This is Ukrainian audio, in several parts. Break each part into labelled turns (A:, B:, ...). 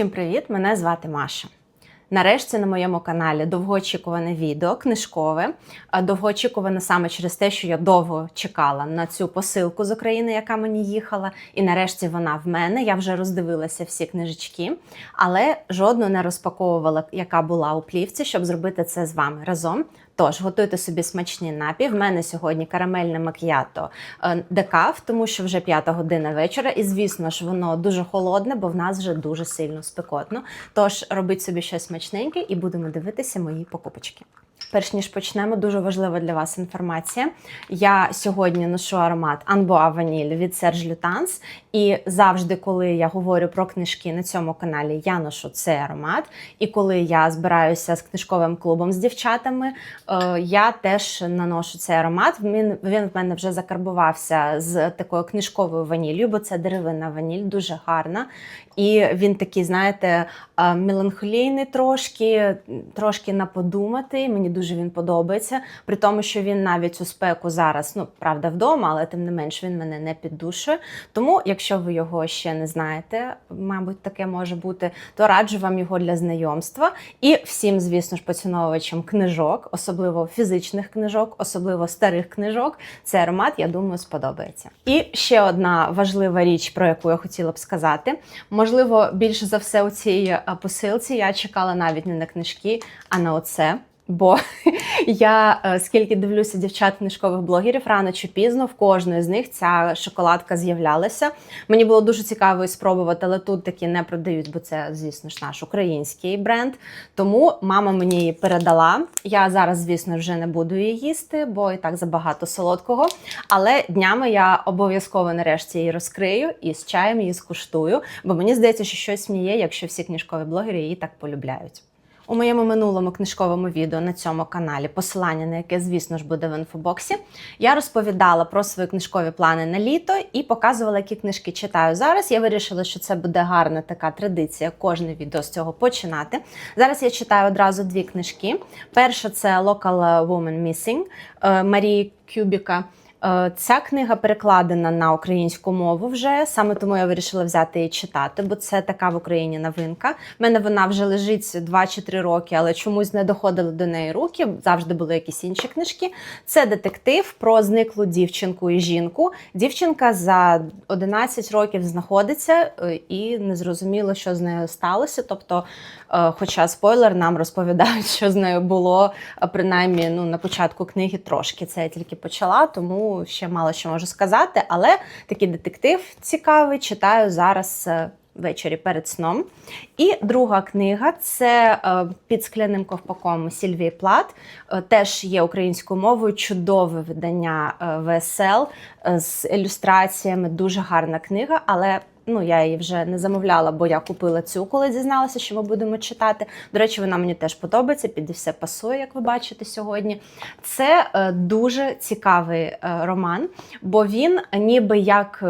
A: Всім привіт! Мене звати Маша. Нарешті на моєму каналі довгоочікуване відео, книжкове. Довгоочікуване саме через те, що я довго чекала на цю посилку з України, яка мені їхала. І нарешті вона в мене. Я вже роздивилася всі книжечки, але жодну не розпаковувала, яка була у плівці, щоб зробити це з вами разом. Тож готуйте собі смачні напій. В мене сьогодні карамельне макіято декав, декаф, тому що вже п'ята година вечора, і звісно ж воно дуже холодне, бо в нас вже дуже сильно спекотно. Тож робіть собі щось смачненьке і будемо дивитися мої покупочки. Перш ніж почнемо, дуже важлива для вас інформація. Я сьогодні ношу аромат Анбоа Ваніль від Serge Lutens. І завжди, коли я говорю про книжки на цьому каналі, я ношу цей аромат. І коли я збираюся з книжковим клубом з дівчатами, е, я теж наношу цей аромат. Він, він в мене вже закарбувався з такою книжковою ваніллю, бо це деревинна ваніль, дуже гарна. І він такий, знаєте, е, меланхолійний трошки, трошки на подумати. Мені дуже він подобається. При тому, що він навіть у спеку зараз, ну правда, вдома, але тим не менш він мене не піддушує. Тому, якщо ви його ще не знаєте, мабуть, таке може бути, то раджу вам його для знайомства. І всім, звісно ж, поціновувачам книжок, особливо фізичних книжок, особливо старих книжок. Цей аромат, я думаю, сподобається. І ще одна важлива річ, про яку я хотіла б сказати. Можливо, більше за все у цій е, посилці я чекала навіть не на книжки, а на оце. Бо я е, скільки дивлюся дівчат книжкових блогерів, рано чи пізно в кожної з них ця шоколадка з'являлася. Мені було дуже цікаво її спробувати, але тут такі не продають, бо це, звісно ж, наш український бренд. Тому мама мені її передала. Я зараз, звісно, вже не буду її їсти, бо і так забагато солодкого. Але днями я обов'язково нарешті її розкрию і з чаєм її скуштую, бо мені здається, що щось мені є, якщо всі книжкові блогери її так полюбляють. У моєму минулому книжковому відео на цьому каналі, посилання на яке, звісно ж, буде в інфобоксі, я розповідала про свої книжкові плани на літо і показувала, які книжки читаю зараз. Я вирішила, що це буде гарна така традиція, кожне відео з цього починати. Зараз я читаю одразу дві книжки. Перша це Local Woman Missing е, Марії Кюбіка. Е, Ця книга перекладена на українську мову вже саме тому я вирішила взяти її читати, бо це така в Україні новинка. У мене вона вже лежить 2 чи 3 роки, але чомусь не доходили до неї руки. Завжди були якісь інші книжки. Це детектив про зниклу дівчинку і жінку. Дівчинка за 11 років знаходиться е, і не зрозуміло, що з нею сталося. Тобто, е, хоча спойлер нам розповідають, що з нею було принаймні ну, на початку книги трошки. Це я тільки почала, тому ще мало що можу сказати, але такий детектив цікавий, читаю зараз е, ввечері перед сном. І друга книга це е, під скляним ковпаком Сільвії Плат. Е, теж є українською мовою чудове видання ВСЛ з ілюстраціями. Дуже гарна книга, але Ну, я її вже не замовляла, бо я купила цю, коли дізналася, що ми будемо читати. До речі, вона мені теж подобається, під все пасує, як ви бачите сьогодні. Це е, дуже цікавий е, роман, бо він ніби як.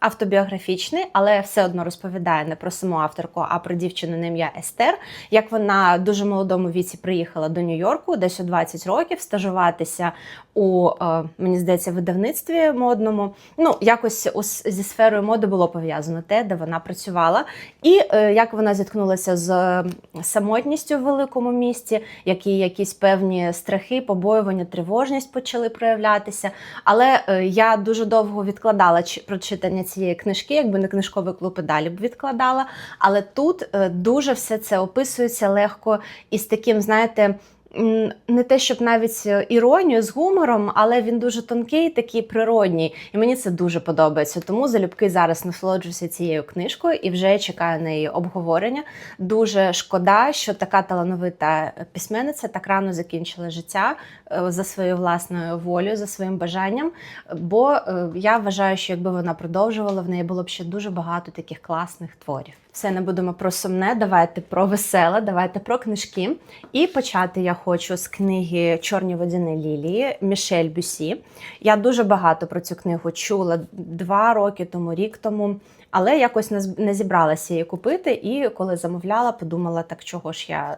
A: Автобіографічний, але все одно розповідає не про саму авторку, а про дівчину на ім'я Естер. Як вона в дуже молодому віці приїхала до Нью-Йорку, десь у 20 років, стажуватися у е, мені здається видавництві модному. Ну, якось зі сферою моди було пов'язано те, де вона працювала. І е, як вона зіткнулася з самотністю в великому місті, які якісь певні страхи, побоювання, тривожність почали проявлятися. Але е, я дуже довго відкладала прочитання цієї книжки, якби не книжковий клуб і далі б відкладала. Але тут дуже все це описується легко і з таким, знаєте не те, щоб навіть е, іронію з гумором, але він дуже тонкий, такий природній. І мені це дуже подобається. Тому залюбки зараз насолоджуюся цією книжкою і вже чекаю на її обговорення. Дуже шкода, що така талановита письменниця так рано закінчила життя е, за своєю власною волею, за своїм бажанням. Бо е, я вважаю, що якби вона продовжувала, в неї було б ще дуже багато таких класних творів. Все не будемо про сумне, давайте про веселе, давайте про книжки. І почати я хочу з книги Чорні водяні лілії Мішель Бюсі. Я дуже багато про цю книгу чула два роки тому, рік тому. але якось не зібралася її купити. І коли замовляла, подумала, так чого ж я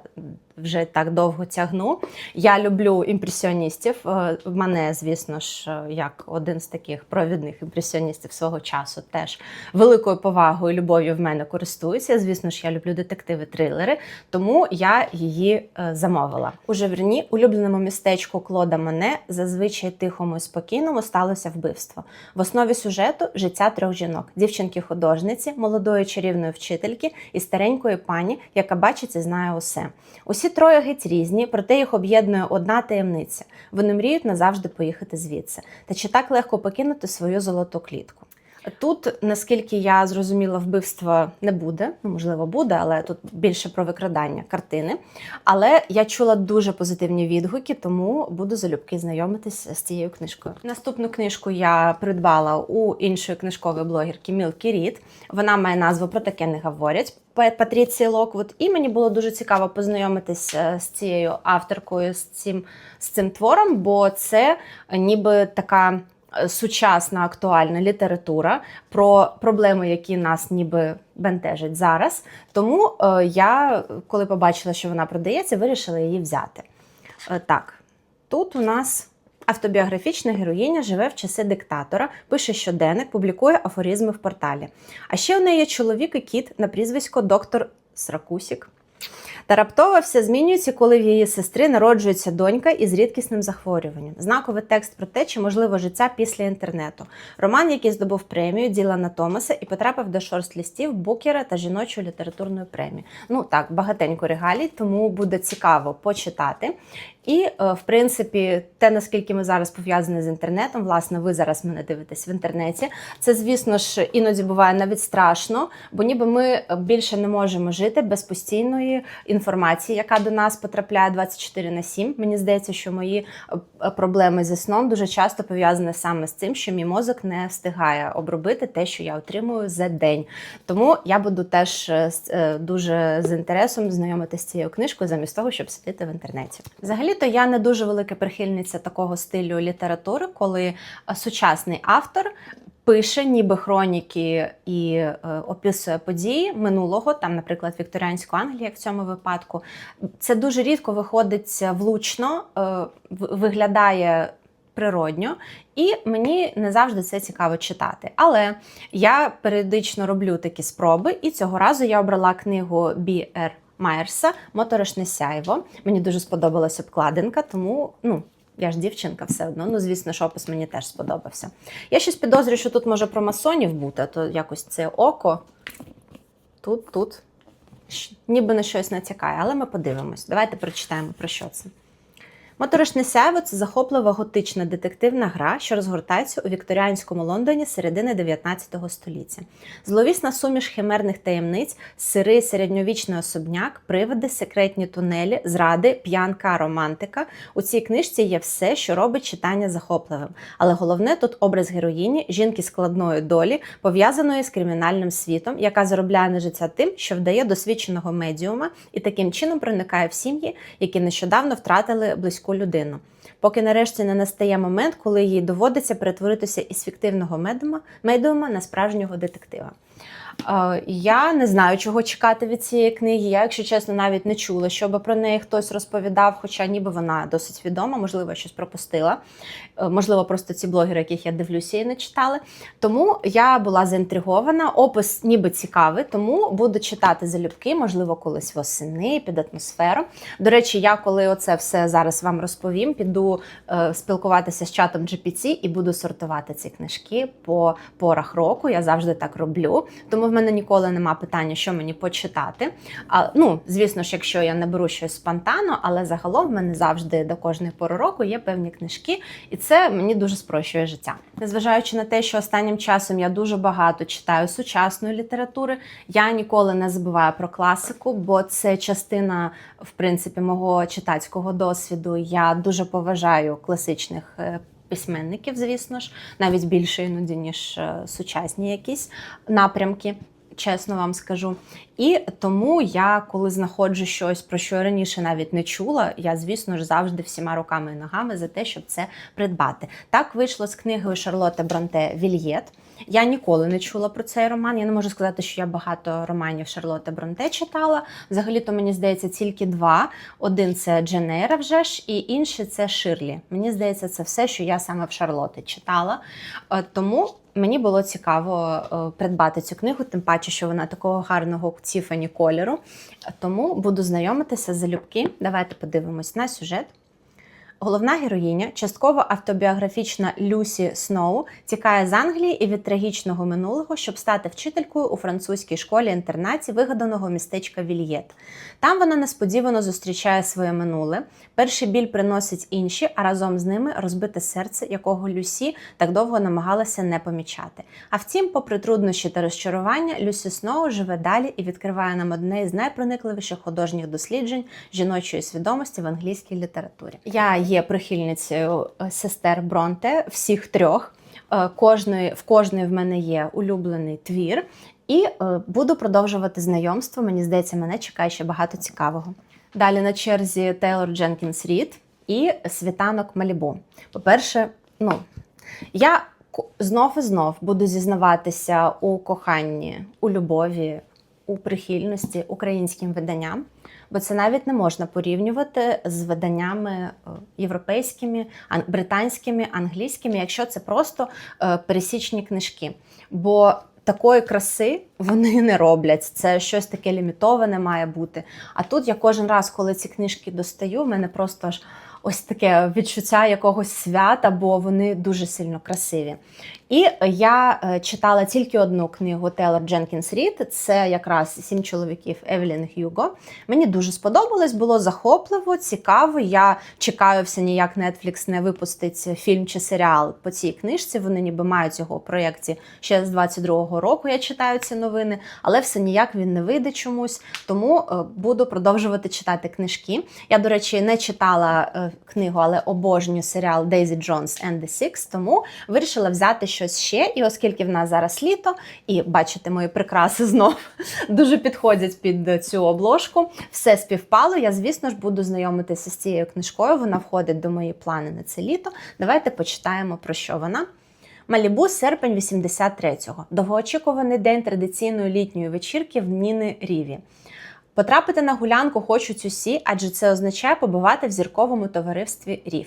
A: вже так довго тягну. Я люблю імпресіоністів. Е, В мене, звісно ж, е, як один з таких провідних імпресіоністів свого часу, теж великою повагою і любов'ю в мене користуються. Звісно ж, я люблю детективи, трилери, тому я її е, замовила. У Живрні, улюбленому містечку Клода Моне, зазвичай тихому і спокійному сталося вбивство. В основі сюжету життя трьох жінок: дівчинки-художниці, молодої чарівної вчительки і старенької пані, яка бачить і знає усе. Усі троє геть різні, проте їх об'єднує одна таємниця. Вони мріють назавжди поїхати звідси. Та чи так легко покинути свою золоту клітку? Тут, наскільки я зрозуміла, вбивства не буде. Ну, можливо, буде, але тут більше про викрадання картини. Але я чула дуже позитивні відгуки, тому буду залюбки знайомитись з цією книжкою. Наступну книжку я придбала у іншої книжкової блогерки Мілкі Рід. Вона має назву Про таке не говорять. Патріції Локвуд, і мені було дуже цікаво познайомитись е, з цією авторкою, з цим, з цим твором, бо це е, ніби така сучасна актуальна література про проблеми, які нас ніби бентежать зараз. Тому е, я, коли побачила, що вона продається, вирішила її взяти. Е, так, тут у нас. Автобіографічна героїня живе в часи диктатора, пише щоденник, публікує афоризми в порталі. А ще у неї є чоловік і кіт на прізвисько доктор Сракусік. Та раптово все змінюється, коли в її сестри народжується донька із рідкісним захворюванням. Знаковий текст про те, чи можливо життя після інтернету. Роман, який здобув премію Ділана Томаса і потрапив до шорст-лістів Букера та жіночої літературної премії. Ну так, багатенько регалій, тому буде цікаво почитати. І, е, в принципі, те, наскільки ми зараз пов'язані з інтернетом, власне, ви зараз мене дивитесь в інтернеті. Це, звісно ж, іноді буває навіть страшно, бо ніби ми більше не можемо жити без постійної інформації, яка до нас потрапляє 24 на 7. Мені здається, що мої е, проблеми зі сном дуже часто пов'язані саме з цим, що мій мозок не встигає обробити те, що я отримую за день. Тому я буду теж е, е, дуже з інтересом знайомитися з цією книжкою, замість того, щоб сидіти в інтернеті. Взагалі-то я не дуже велика прихильниця такого стилю літератури, коли сучасний автор. Пише ніби хроніки і е, описує події минулого, там, наприклад, Вікторіанську Англію, як в цьому випадку. Це дуже рідко виходить влучно, е, виглядає природньо, і мені не завжди це цікаво читати. Але я періодично роблю такі спроби, і цього разу я обрала книгу Бі Р. Майерса Моторошне сяйво. Мені дуже сподобалась обкладинка, тому ну. Я ж дівчинка все одно. Ну, звісно, ж опис мені теж сподобався. Я щось підозрюю, що тут може про масонів бути, а то якось це око. Тут, тут. Ніби на щось натякає, але ми подивимось. Давайте прочитаємо про що це. Моторошне сяйво це захоплива готична детективна гра, що розгортається у вікторіанському Лондоні середини 19 століття. Зловісна суміш химерних таємниць, сирий середньовічний особняк, привиди, секретні тунелі, зради, п'янка, романтика. У цій книжці є все, що робить читання захопливим. Але головне тут образ героїні, жінки складної долі, пов'язаної з кримінальним світом, яка заробляє на життя тим, що вдає досвідченого медіума і таким чином проникає в сім'ї, які нещодавно втратили близьку людину. Поки нарешті не настає момент, коли їй доводиться перетворитися із фіктивного медіума, медіума на справжнього детектива. Е, Я не знаю, чого чекати від цієї книги. Я, якщо чесно, навіть не чула, щоб про неї хтось розповідав, хоча ніби вона досить відома, можливо, щось пропустила. Е, Можливо, просто ці блогери, яких я дивлюся, її не читали. Тому я була заінтригована. Опис ніби цікавий, тому буду читати залюбки, можливо, колись восени під атмосферу. До речі, я коли оце все зараз вам розповім, піду е, спілкуватися з чатом GPT і буду сортувати ці книжки по порах року. Я завжди так роблю. Тому в мене ніколи нема питання, що мені почитати. А, ну, звісно ж, якщо я не беру щось спонтанно, але загалом в мене завжди до кожної пори року є певні книжки, і це мені дуже спрощує життя. Незважаючи на те, що останнім часом я дуже багато читаю сучасної літератури, я ніколи не забуваю про класику, бо це частина, в принципі, мого читацького досвіду. Я дуже поважаю класичних. е, Письменників, звісно ж, навіть більше іноді, ніж е, сучасні якісь напрямки, чесно вам скажу. І тому я, коли знаходжу щось, про що я раніше навіть не чула, я, звісно ж, завжди всіма руками і ногами за те, щоб це придбати. Так вийшло з книгою Шарлотти Бронте Вільєт. Я ніколи не чула про цей роман. Я не можу сказати, що я багато романів Шарлотти Бронте читала. Взагалі-то мені здається тільки два. Один це Дженейра вже ж, і інший це Ширлі. Мені здається, це все, що я саме в Шарлотти читала. Е, Тому мені було цікаво е, придбати цю книгу, тим паче, що вона такого гарного Тіфані кольору. Тому буду знайомитися залюбки. Давайте подивимось на сюжет. Головна героїня, частково автобіографічна Люсі Сноу, тікає з Англії і від трагічного минулого, щоб стати вчителькою у французькій школі-інтернаті вигаданого містечка Вільєт. Там вона несподівано зустрічає своє минуле. Перший біль приносить інші, а разом з ними розбите серце, якого Люсі так довго намагалася не помічати. А втім, попри труднощі та розчарування, Люсі Сноу живе далі і відкриває нам одне із найпроникливіших художніх досліджень жіночої свідомості в англійській літературі. Я є прихильницею е, сестер Бронте, всіх трьох. Е, Кожної, в кожної в мене є улюблений твір, і е, буду продовжувати знайомство. Мені здається, мене чекає ще багато цікавого. Далі на черзі Тейлор Дженкінс Рід і Світанок Малібу. По-перше, ну я знов і знов буду зізнаватися у коханні, у любові, у прихильності українським виданням, бо це навіть не можна порівнювати з виданнями е, європейськими, британськими, англійськими, якщо це просто е, пересічні книжки. Бо такої краси вони не роблять. Це щось таке лімітоване має бути. А тут я кожен раз, коли ці книжки достаю, в мене просто аж ось таке відчуття якогось свята, бо вони дуже сильно красиві. І я е, читала тільки одну книгу Тейлор Дженкінс Рід. Це якраз сім чоловіків Евелін Х'юго. Мені дуже сподобалось, було захопливо, цікаво. Я чекаю все ніяк Netflix не випустить фільм чи серіал по цій книжці. Вони ніби мають його у проєкті ще з 22-го року. Я читаю ці новини, але все ніяк він не вийде чомусь. Тому е, буду продовжувати читати книжки. Я, до речі, не читала е, книгу, але обожнюю серіал Daisy Jones and the Six, тому вирішила взяти щось ще. І оскільки в нас зараз літо, і бачите, мої прикраси знов дуже підходять під цю обложку, все співпало. Я, звісно ж, буду знайомитися з цією книжкою. Вона входить до мої плани на це літо. Давайте почитаємо про що вона. Малібу, серпень 83-го. Довгоочікуваний день традиційної літньої вечірки в Ніни Ріві. Потрапити на гулянку хочуть усі, адже це означає побувати в зірковому товаристві Рів.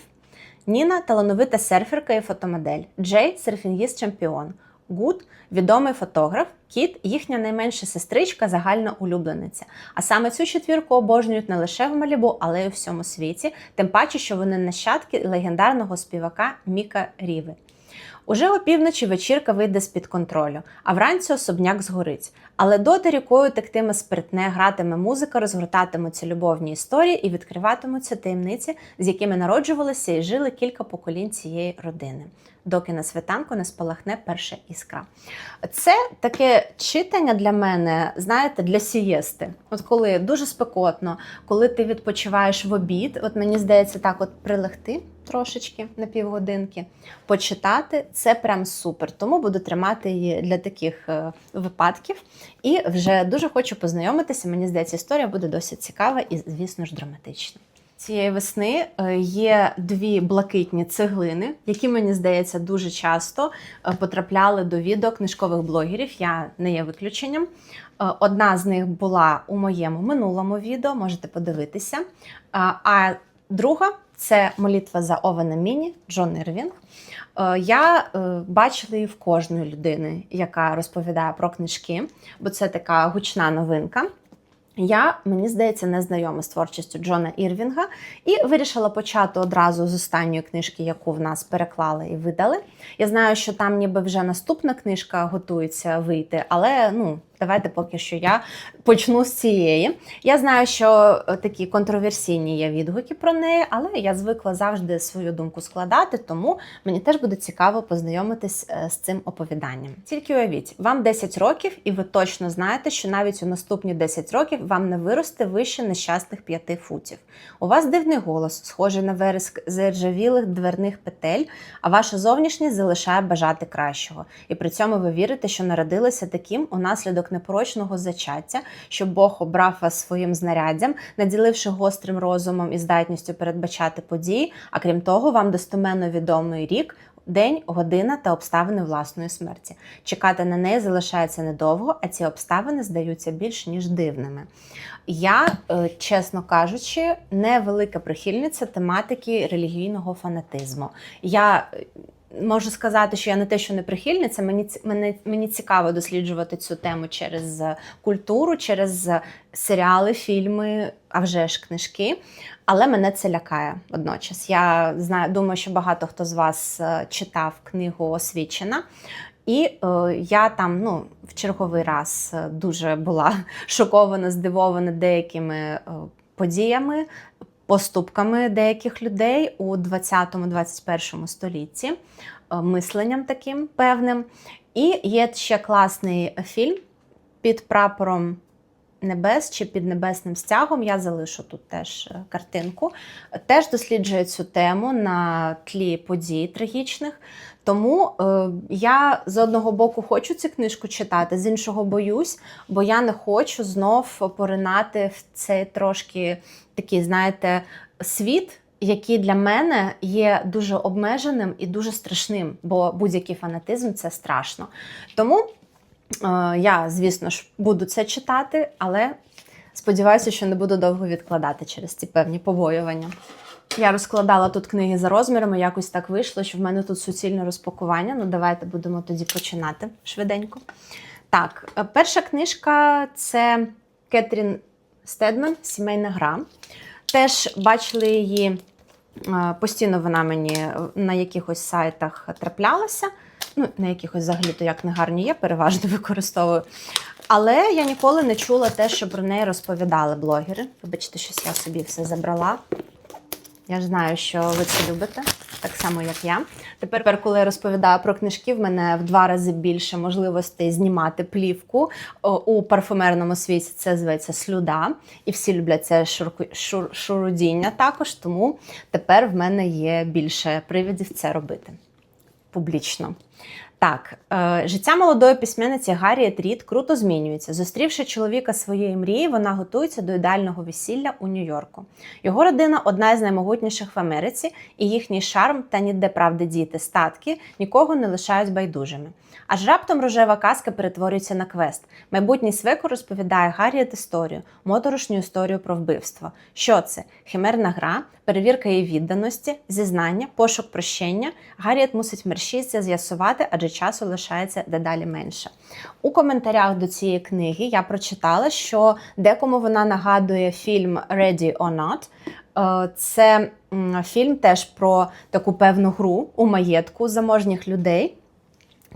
A: Ніна талановита серферка і фотомодель. Джей серфінгіст чемпіон. Гуд відомий фотограф. Кіт їхня найменша сестричка, загальна улюблениця. А саме цю четвірку обожнюють не лише в Малібу, але й у всьому світі, тим паче, що вони нащадки легендарного співака Міка Ріви. Уже опівночі вечірка вийде з-під контролю, а вранці особняк згорить. Але доти рікою тектиме спиртне, гратиме музика, розгортатимуться любовні історії і відкриватимуться таємниці, з якими народжувалися і жили кілька поколінь цієї родини, доки на світанку не спалахне перша іскра. Це таке читання для мене, знаєте, для сієсти. От коли дуже спекотно, коли ти відпочиваєш в обід, от мені здається, так от прилегти трошечки на півгодинки, почитати це прям супер. Тому буду тримати її для таких е, випадків. І вже дуже хочу познайомитися. Мені здається, історія буде досить цікава і, звісно ж, драматична. Цієї весни е, є дві блакитні цеглини, які мені здається дуже часто е, потрапляли до відео книжкових блогерів. Я не є виключенням. Одна з них була у моєму минулому відео, можете подивитися. А друга це молитва за Овена Міні Джон Ірвінг. Е, Я е, бачила її в кожної людини, яка розповідає про книжки, бо це така гучна новинка. Я, мені здається, не знайома з творчістю Джона Ірвінга і вирішила почати одразу з останньої книжки, яку в нас переклали і видали. Я знаю, що там ніби вже наступна книжка готується вийти, але ну. Давайте поки що я почну з цієї. Я знаю, що е, такі контроверсійні є відгуки про неї, але я звикла завжди свою думку складати, тому мені теж буде цікаво познайомитись е, з цим оповіданням. Тільки уявіть, вам 10 років, і ви точно знаєте, що навіть у наступні 10 років вам не виросте вище нещасних 5 футів. У вас дивний голос, схожий на вереск заржавілих дверних петель, а ваша зовнішність залишає бажати кращого. І при цьому ви вірите, що народилися таким унаслідок непорочного зачаття, що Бог обрав вас своїм знаряддям, наділивши гострим розумом і здатністю передбачати події. А крім того, вам достеменно відомий рік день, година та обставини власної смерті. Чекати на неї залишається недовго, а ці обставини здаються більш ніж дивними. Я, е, чесно кажучи, не велика прихильниця тематики релігійного фанатизму. Я е, можу сказати, що я не те, що не прихильниця, мені мене мені цікаво досліджувати цю тему через е, культуру, через е, серіали, фільми, а вже ж книжки. Але мене це лякає водночас. Я знаю, думаю, що багато хто з вас е, читав книгу Освічена. І е, я там ну, в черговий раз дуже була шокована, здивована деякими подіями, поступками деяких людей у 20-21 столітті, е, мисленням таким певним. І є ще класний фільм під прапором небес чи під небесним стягом. Я залишу тут теж е, картинку. Теж досліджує цю тему на тлі подій трагічних. Тому е, я з одного боку хочу цю книжку читати, з іншого боюсь, бо я не хочу знов поринати в цей трошки такий, знаєте, світ. Який для мене є дуже обмеженим і дуже страшним, бо будь-який фанатизм це страшно. Тому я, звісно ж, буду це читати, але сподіваюся, що не буду довго відкладати через ці певні побоювання. Я розкладала тут книги за розмірами, якось так вийшло, що в мене тут суцільне розпакування. Ну, давайте будемо тоді починати швиденько. Так, е, перша книжка це Кетрін Стедман Сімейна гра. Теж бачили її е, постійно вона мені на якихось сайтах траплялася. Ну, на якихось взагалі то як не гарні є, переважно використовую. Але я ніколи не чула те, що про неї розповідали блогери. Вибачте, щось я собі все забрала. Я ж знаю, що ви це любите, так само, як я. Тепер, коли я розповідаю про книжки, в мене в два рази більше можливостей знімати плівку. У парфумерному світі це зветься слюда, і всі люблять це шурку, шур, шурудіння також. Тому тепер в мене є більше привідів це робити публічно. Так, е, життя молодої письменниці Гарріет Рід круто змінюється. Зустрівши чоловіка своєї мрії, вона готується до ідеального весілля у Нью-Йорку. Його родина одна із наймогутніших в Америці, і їхній шарм та ніде правди діти, статки нікого не лишають байдужими. Аж раптом рожева казка перетворюється на квест. Майбутній свеку розповідає Гарріет історію, моторошню історію про вбивство. Що це? Химерна гра, перевірка її відданості, зізнання, пошук прощення. Гарріет мусить мерщиться з'ясувати, адже часу лишається дедалі менше. У коментарях до цієї книги я прочитала, що декому вона нагадує фільм Ready or Not. Е, Це фільм теж про таку певну гру у маєтку заможніх людей.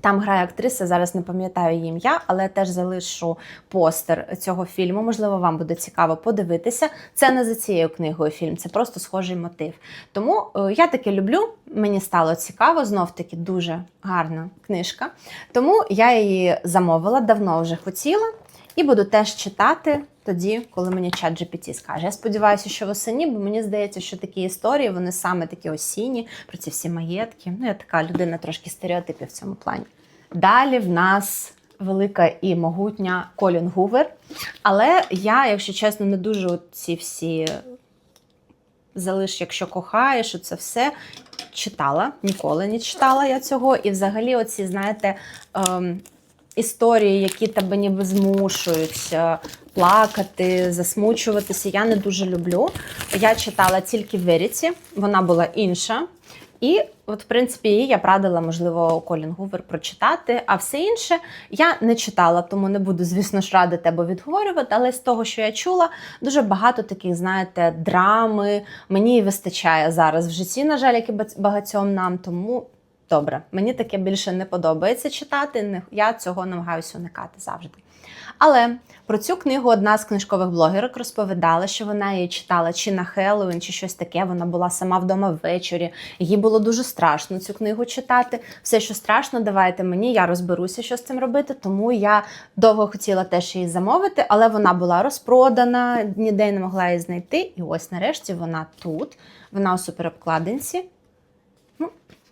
A: Там грає актриса, зараз не пам'ятаю її ім'я, але теж залишу постер цього фільму. Можливо, вам буде цікаво подивитися. Це не за цією книгою фільм, це просто схожий мотив. Тому е, я таке люблю. Мені стало цікаво, знов таки дуже гарна книжка. Тому я її замовила, давно вже хотіла, і буду теж читати тоді, коли мені чат GPT скаже. Я сподіваюся, що восені, бо мені здається, що такі історії вони саме такі осінні, про ці всі маєтки. Ну, я така людина трошки стереотипів в цьому плані. Далі в нас велика і могутня Колін Гувер. Але я, якщо чесно, не дуже ці всі залиш, якщо кохаєш, це все читала. Ніколи не читала я цього. І взагалі, оці, знаєте, ем, історії, які тебе ніби змушують е, плакати, засмучуватися, я не дуже люблю. Я читала тільки Веріті, вона була інша. І, от, в принципі, її я б радила, можливо, Колін Гувер прочитати. А все інше я не читала, тому не буду, звісно ж, радити або відговорювати. Але з того, що я чула, дуже багато таких, знаєте, драми. Мені і вистачає зараз в житті, на жаль, як і багатьом нам. Тому добре, мені таке більше не подобається читати. не- Я цього намагаюся уникати завжди. Але про цю книгу одна з книжкових блогерок розповідала, що вона її читала чи на Хеллоуін, чи щось таке. Вона була сама вдома ввечері. Їй було дуже страшно цю книгу читати. Все, що страшно, давайте мені, я розберуся, що з цим робити. Тому я довго хотіла теж її замовити, але вона була розпродана, ніде не могла її знайти. І ось нарешті вона тут. Вона у суперобкладинці.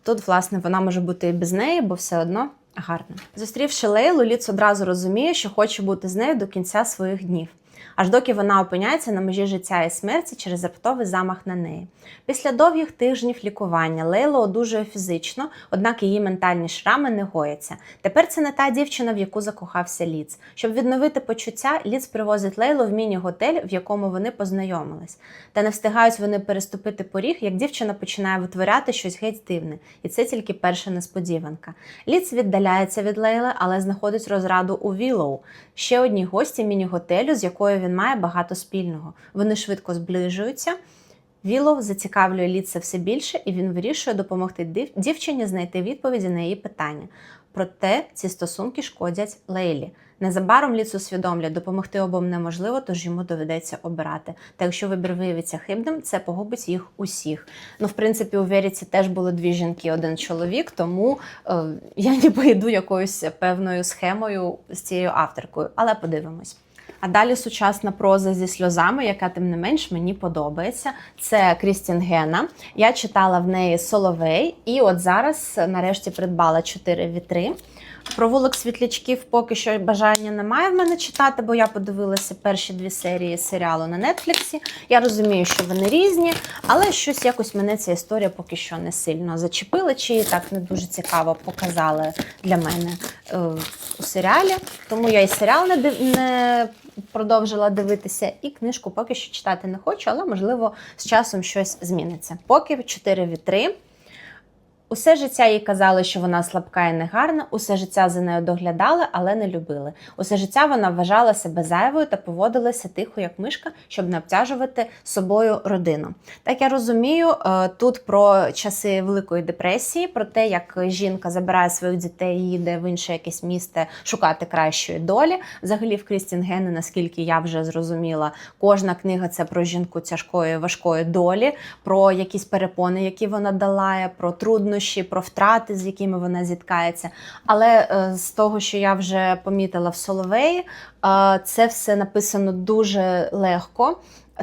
A: Тут, власне, вона може бути і без неї, бо все одно гарна. Зустрівши Лейлу, Ліц одразу розуміє, що хоче бути з нею до кінця своїх днів. Аж доки вона опиняється на межі життя і смерті через раптовий замах на неї. Після довгих тижнів лікування Лейла одужує фізично, однак її ментальні шрами не гояться. Тепер це не та дівчина, в яку закохався Ліц. Щоб відновити почуття, Ліц привозить Лейлу в міні-готель, в якому вони познайомились. Та не встигають вони переступити поріг, як дівчина починає витворяти щось геть дивне, і це тільки перша несподіванка. Ліц віддаляється від Лейли, але знаходить розраду у Вілоу, ще одній гості міні-готелю, з якою він має багато спільного. Вони швидко зближуються. Вілов зацікавлює Ліца все більше, і він вирішує допомогти дівчині знайти відповіді на її питання. Проте ці стосунки шкодять Лейлі. Незабаром Ліц усвідомлює, допомогти обом неможливо, тож йому доведеться обирати. Та якщо вибір виявиться хибним, це погубить їх усіх. Ну, в принципі, у Веріці теж були дві жінки, один чоловік, тому е, я ніби йду якоюсь певною схемою з цією авторкою, але подивимось. А далі сучасна проза зі сльозами, яка тим не менш мені подобається. Це Крістін Гена. Я читала в неї Соловей, і от зараз нарешті придбала чотири вітри. Провулок світлячків поки що бажання немає в мене читати, бо я подивилася перші дві серії серіалу на Нетфліксі. Я розумію, що вони різні, але щось якось мене ця історія поки що не сильно зачепила, чи так не дуже цікаво показали для мене е, у серіалі. Тому я і серіал не, див... не продовжила дивитися, і книжку поки що читати не хочу, але можливо з часом щось зміниться. Поки чотири вітри. Усе життя їй казали, що вона слабка і негарна, усе життя за нею доглядали, але не любили. Усе життя вона вважала себе зайвою та поводилася тихо, як мишка, щоб не обтяжувати собою родину. Так я розумію, е, тут про часи Великої депресії, про те, як жінка забирає своїх дітей, і їде в інше якесь місце шукати кращої долі. Взагалі, в Крістін Гени, наскільки я вже зрозуміла, кожна книга це про жінку тяжкої, важкої долі, про якісь перепони, які вона долає, про труднощі, про втрати, з якими вона зіткається. Але е, з того, що я вже помітила в Соловеї, це все написано дуже легко.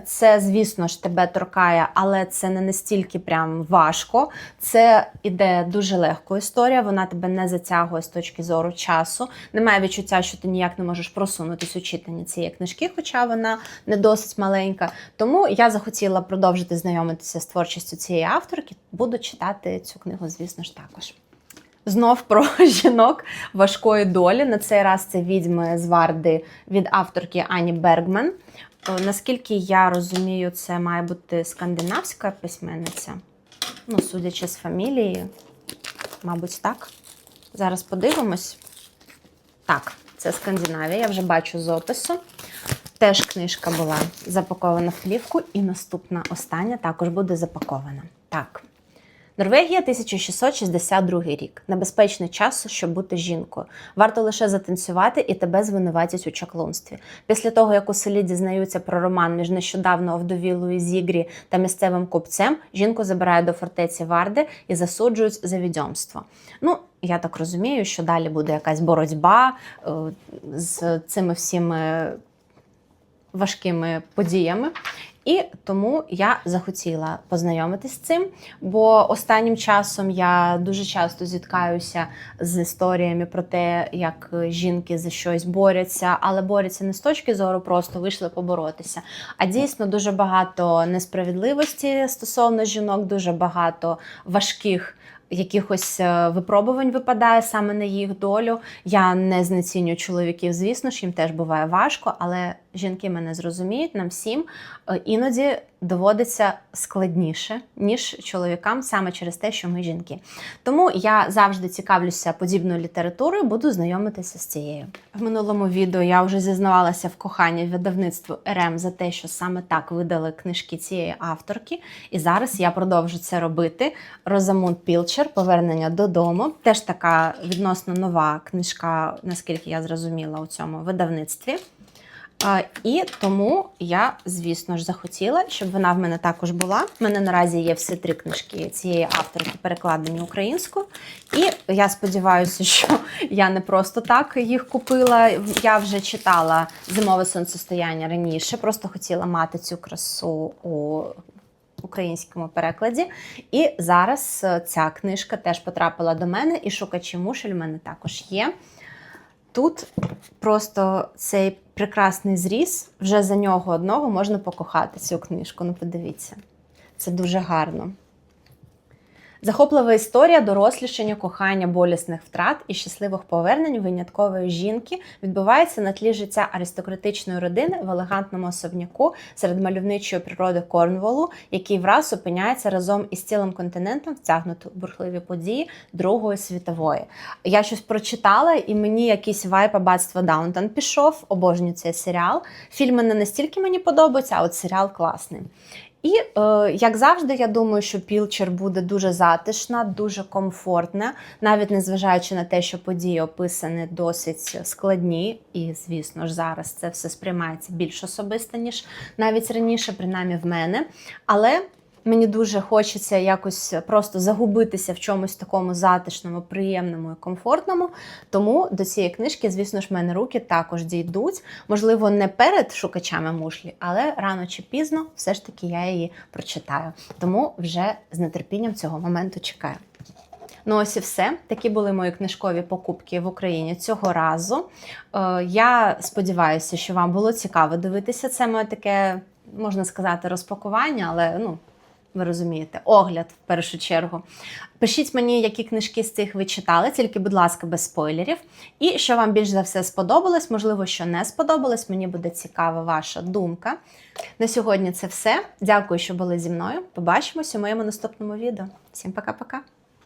A: Це, звісно ж, тебе торкає, але це не настільки прям важко. Це іде дуже легко історія, вона тебе не затягує з точки зору часу. Немає відчуття, що ти ніяк не можеш просунутися у читанні цієї книжки, хоча вона не досить маленька. Тому я захотіла продовжити знайомитися з творчістю цієї авторки. Буду читати цю книгу, звісно ж, також. Знов про жінок важкої долі. На цей раз це відьми з Варди від авторки Ані Бергман. О, Наскільки я розумію, це має бути скандинавська письменниця. Ну, судячи з фамілії, мабуть, так. Зараз подивимось. Так, це Скандинавія, я вже бачу з опису. Теж книжка була запакована в плівку, і наступна остання також буде запакована. Так. Норвегія 1662 рік. Небезпечний час, щоб бути жінкою. Варто лише затанцювати і тебе звинуватять у чаклунстві. Після того, як у селі дізнаються про роман між нещодавно овдовілою Зігрі та місцевим купцем, жінку забирають до фортеці Варди і засуджують за відьомство. Ну, я так розумію, що далі буде якась боротьба е, з цими всіми важкими подіями. І тому я захотіла познайомитись з цим, бо останнім часом я дуже часто зіткаюся з історіями про те, як жінки за щось борються, але борються не з точки зору просто вийшли поборотися. А дійсно дуже багато несправедливості стосовно жінок, дуже багато важких. Якихось е, випробувань випадає саме на їх долю. Я не знецінюю чоловіків, звісно ж, їм теж буває важко, але жінки мене зрозуміють нам всім. Е, Іноді доводиться складніше, ніж чоловікам, саме через те, що ми жінки. Тому я завжди цікавлюся подібною літературою, буду знайомитися з цією. В минулому відео я вже зізнавалася в коханні видавництву РМ за те, що саме так видали книжки цієї авторки. І зараз я продовжу це робити. Розамунд Пілчер Повернення додому. Теж така відносно нова книжка, наскільки я зрозуміла у цьому видавництві. І тому я, звісно ж, захотіла, щоб вона в мене також була. У мене наразі є всі три книжки цієї авторки, перекладені українською. І я сподіваюся, що я не просто так їх купила. Я вже читала зимове сонцестояння раніше, просто хотіла мати цю красу у українському перекладі. І зараз е, ця книжка теж потрапила до мене, і шукачі мушель в мене також є. Тут просто цей прекрасний зріз. Вже за нього одного можна покохати цю книжку. Ну, подивіться, це дуже гарно. Захоплива історія дорослішання, кохання, болісних втрат і щасливих повернень виняткової жінки відбувається на тлі життя аристократичної родини в елегантному особняку серед мальовничої природи Корнволу, який враз опиняється разом із цілим континентом втягнути у бурхливі події Другої світової. Я щось прочитала, і мені якийсь вайп аббатства Даунтон пішов. Обожнюю цей серіал. Фільми не настільки мені подобаються, а от серіал класний. І е, як завжди, я думаю, що Пілчер буде дуже затишна, дуже комфортна, навіть незважаючи на те, що події описані досить складні, і звісно ж зараз це все сприймається більш особисто, ніж навіть раніше, принаймні в мене. Але мені дуже хочеться якось просто загубитися в чомусь такому затишному, приємному і комфортному. Тому до цієї книжки, звісно ж, мене руки також дійдуть. Можливо, не перед шукачами мушлі, але рано чи пізно все ж таки я її прочитаю. Тому вже з нетерпінням цього моменту чекаю. Ну, ось і все. Такі були мої книжкові покупки в Україні цього разу. Е, я сподіваюся, що вам було цікаво дивитися. Це моє таке, можна сказати, розпакування, але ну. Ви розумієте, огляд в першу чергу. Пишіть мені, які книжки з цих ви читали, тільки, будь ласка, без спойлерів. І що вам більш за все сподобалось, можливо, що не сподобалось. Мені буде цікава ваша думка. На сьогодні це все. Дякую, що були зі мною. Побачимось у моєму наступному відео. Всім пока-пока.